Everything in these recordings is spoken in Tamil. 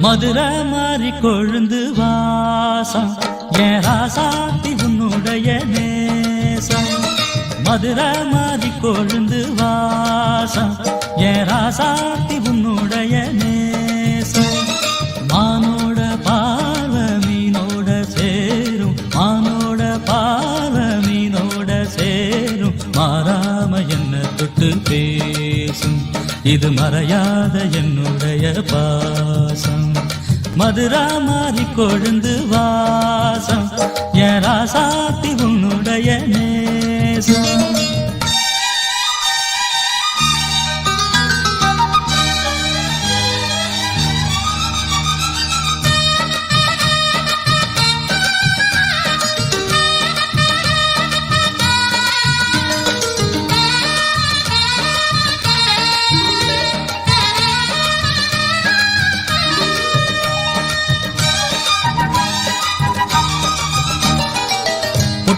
மதுரை மாறி கொழுந்து வாசம். என் ராசாத்தி உன்னுடைய நேசம். மதுரை மாறி கொழுந்து வாசம். என் ராசாத்தி உன்னுடைய நேசம். மானோட பார்வ மீனோட சேரும். மானோட பார்வ மீனோட சேரும். மாறாம என்ன தொட்டு பேசும். இது மறையாத என்னுடைய பாசம். மதுரா மாறி கொழுந்து வாசம். என் ராசாத்தி உன்னுடைய நேசம்.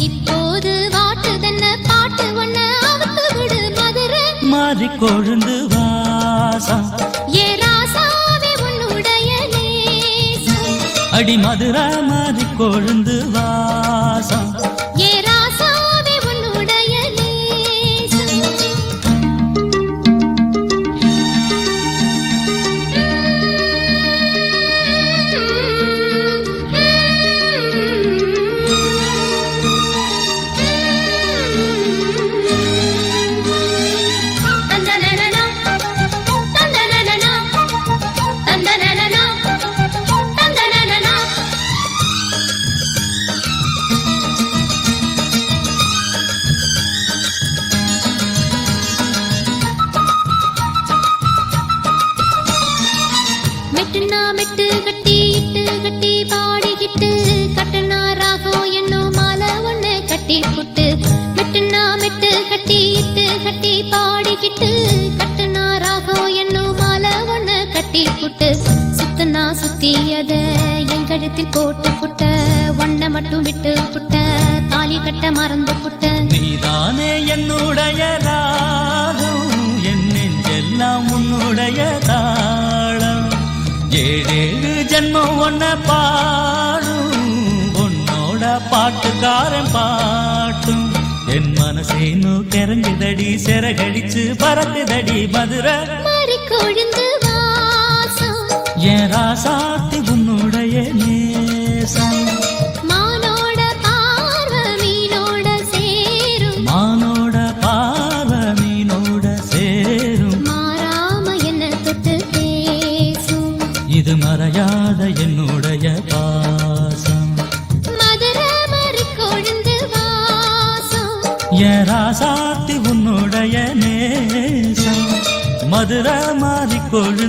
இப்போது வாட்டுதென்ன பாட்டு ஒண்ண அவுத்து விடு மதுரை. மாறி கொழுந்து வாசம் ஏ ராசாவே உன்னுடைய அடி மதுரா மாறி கொழுந்து வாசம் பாடிக்கிட்டு கட்டுனா ராகம் என்னும் மாலை ஒண்ணு கட்டி புட்டு மெட்டுனா சுத்தி அத என் கழுத்தில் போட்டு புட்ட ஒன்ன மட்டும் விட்டு புட்ட தாலி கட்ட மறந்து புட்ட. நீதானே என்னுடைய ராகம் ஜென்மம் ஒன்ன பாடும் உன்னோட பாட்டுக்காரன் பாட்டும். என் மனசேனு கிறங்குதடி சிறகடிச்சு பறக்குதடி மதுரை. என் ராசாத்தி உன்னுடைய நேசம். மானோட பார்வ மீனோட சேரும். மானோட பார்வ மீனோட சேரும். மாறாம என்ன தொட்டு பேசும். இது என்னுடைய பாசம். மதுரை மாறி கொழுந்து வாசம். என் ராசாத்தி உன்னுடைய நேசம். மதுரை மாறி கொழு